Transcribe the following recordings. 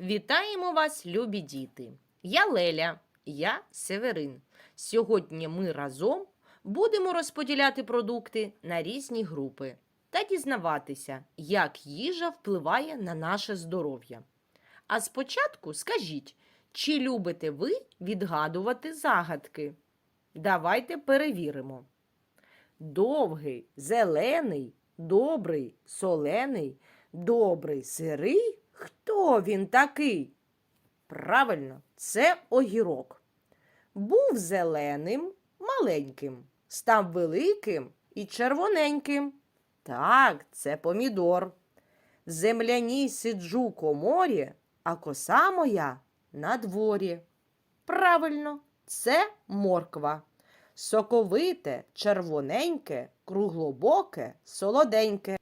Вітаємо вас, любі діти! Я Леля, я Северин. Сьогодні ми разом будемо розподіляти продукти на різні групи та дізнаватися, як їжа впливає на наше здоров'я. А спочатку скажіть, чи любите ви відгадувати загадки? Давайте перевіримо. Довгий, зелений, добрий, солений, добрий, сирий. Хто він такий? Правильно, це огірок. Був зеленим, маленьким, став великим і червоненьким. Так, це помідор. Земляній сиджу коморі, а коса моя на дворі. Правильно, це морква. Соковите, червоненьке, круглобоке, солоденьке.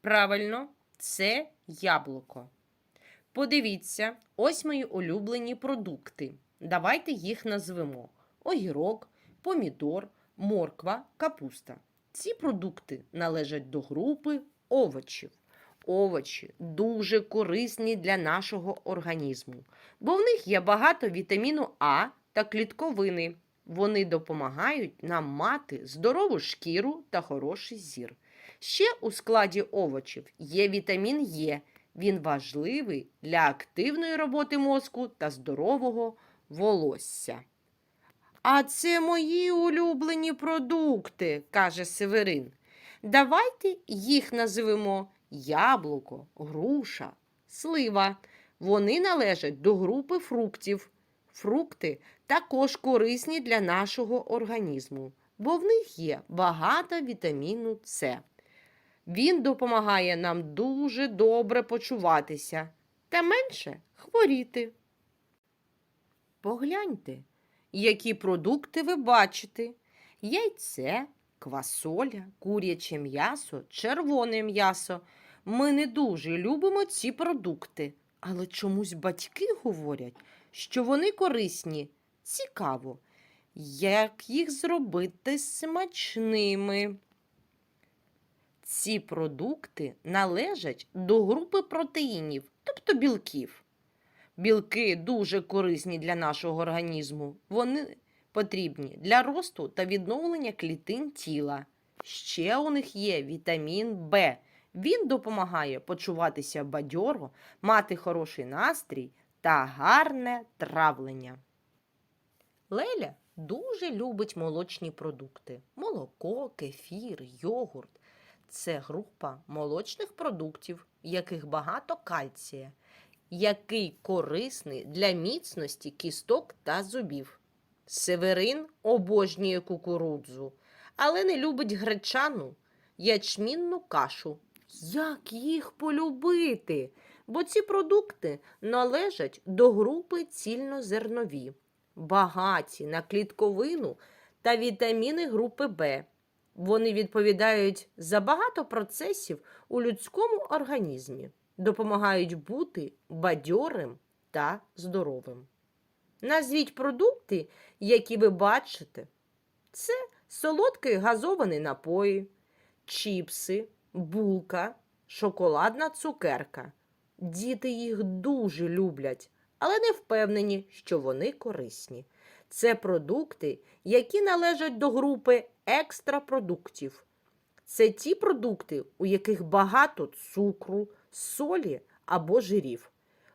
Правильно, це яблуко. Подивіться, ось мої улюблені продукти. Давайте їх назвемо: огірок, помідор, морква, капуста. Ці продукти належать до групи овочів. Овочі дуже корисні для нашого організму, бо в них є багато вітаміну А та клітковини. Вони допомагають нам мати здорову шкіру та хороший зір. Ще у складі овочів є вітамін Е. Він важливий для активної роботи мозку та здорового волосся. А це мої улюблені продукти, каже Северин. Давайте їх назвемо яблуко, груша, слива. Вони належать до групи фруктів. Фрукти також корисні для нашого організму, бо в них є багато вітаміну С. Він допомагає нам дуже добре почуватися та менше хворіти. Погляньте, які продукти ви бачите: яйце, квасоля, куряче м'ясо, червоне м'ясо. Ми не дуже любимо ці продукти, але чомусь батьки говорять, що вони корисні. Цікаво, як їх зробити смачними. Ці продукти належать до групи протеїнів, тобто білків. Білки дуже корисні для нашого організму. Вони потрібні для росту та відновлення клітин тіла. Ще у них є вітамін В. Він допомагає почуватися бадьоро, мати хороший настрій та гарне травлення. Леля дуже любить молочні продукти: молоко, кефір, йогурт. Це група молочних продуктів, яких багато кальція, який корисний для міцності кісток та зубів. Северин обожнює кукурудзу, але не любить гречану, ячмінну кашу. Як їх полюбити? Бо ці продукти належать до групи цільнозернові, багаті на клітковину та вітаміни групи Б. Вони відповідають за багато процесів у людському організмі, допомагають бути бадьорим та здоровим. Назвіть продукти, які ви бачите. Це солодкий газований напої, чіпси, булка, шоколадна цукерка. Діти їх дуже люблять, але не впевнені, що вони корисні. Це продукти, які належать до групи екстрапродуктів. Це ті продукти, у яких багато цукру, солі або жирів.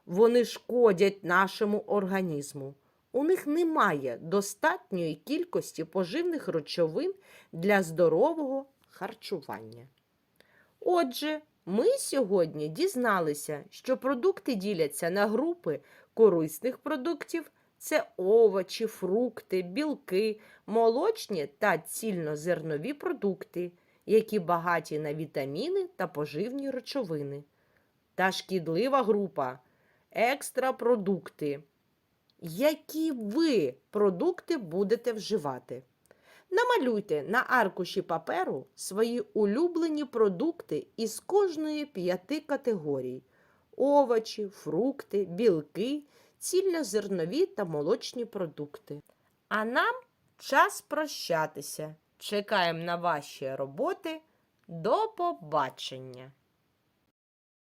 Вони шкодять нашому організму. У них немає достатньої кількості поживних речовин для здорового харчування. Отже, ми сьогодні дізналися, що продукти діляться на групи корисних продуктів це овочі, фрукти, білки, молочні та цільнозернові продукти, які багаті на вітаміни та поживні речовини. Та шкідлива група екстрапродукти. Які ви продукти будете вживати? Намалюйте на аркуші паперу свої улюблені продукти із кожної п'яти категорій: овочі, фрукти, білки, цільнозернові та молочні продукти. А нам час прощатися. Чекаємо на ваші роботи. До побачення!